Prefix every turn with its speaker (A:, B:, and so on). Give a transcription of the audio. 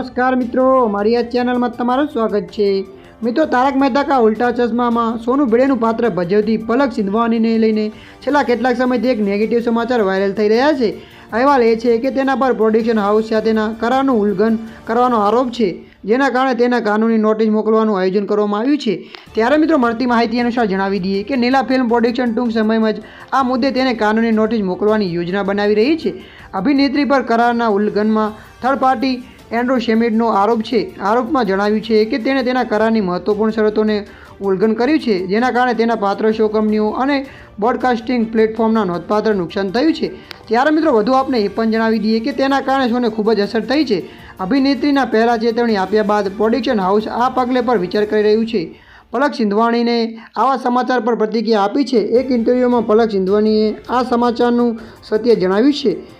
A: નમસ્કાર મિત્રો, મારી આ ચેનલમાં તમારું સ્વાગત છે. મિત્રો, તારક મહેતા કા ઉલ્ટા ચશ્મામાં સોનું ભેડેનું પાત્ર ભજવતી પલક સિંધવાનીને લઈને છેલ્લા કેટલાક સમયથી એક નેગેટિવ સમાચાર વાયરલ થઈ રહ્યા છે. અહેવાલ એ છે કે તેના પર પ્રોડક્શન હાઉસ સાથેના કરારનું ઉલ્લંઘન કરવાનો આરોપ છે, જેના કારણે તેના કાનૂની નોટિસ મોકલવાનું આયોજન કરવામાં આવ્યું છે. ત્યારે મિત્રો, મળતી માહિતી અનુસાર જણાવી દઈએ કે નીલા ફિલ્મ પ્રોડક્શન ટૂંક સમયમાં જ આ મુદ્દે તેને કાનૂની નોટિસ મોકલવાની યોજના બનાવી રહી છે. અભિનેત્રી પર કરારના ઉલ્લંઘનમાં થર્ડ પાર્ટી એન્ડ્રો શેમિડનો આરોપ છે. આરોપમાં જણાવ્યું છે કે તેણે તેના કરારની મહત્વપૂર્ણ શરતોને ઉલ્લંઘન કર્યું છે, જેના કારણે તેના પાત્ર શો કંપનીઓ અને બ્રોડકાસ્ટિંગ પ્લેટફોર્મના નોંધપાત્ર નુકસાન થયું છે. ત્યારે મિત્રો, વધુ આપણે એ પણ જણાવી દઈએ કે તેના કારણે શોને ખૂબ જ અસર થઈ છે. અભિનેત્રીના પહેલા ચેતવણી આપ્યા બાદ પ્રોડક્શન હાઉસ આ પગલે પર વિચાર કરી રહ્યું છે. પલક સિંધવાણીને આવા સમાચાર પર પ્રતિક્રિયા આપી છે. એક ઇન્ટરવ્યૂમાં પલક સિંધવાણીએ આ સમાચારનું સત્ય જણાવ્યું છે.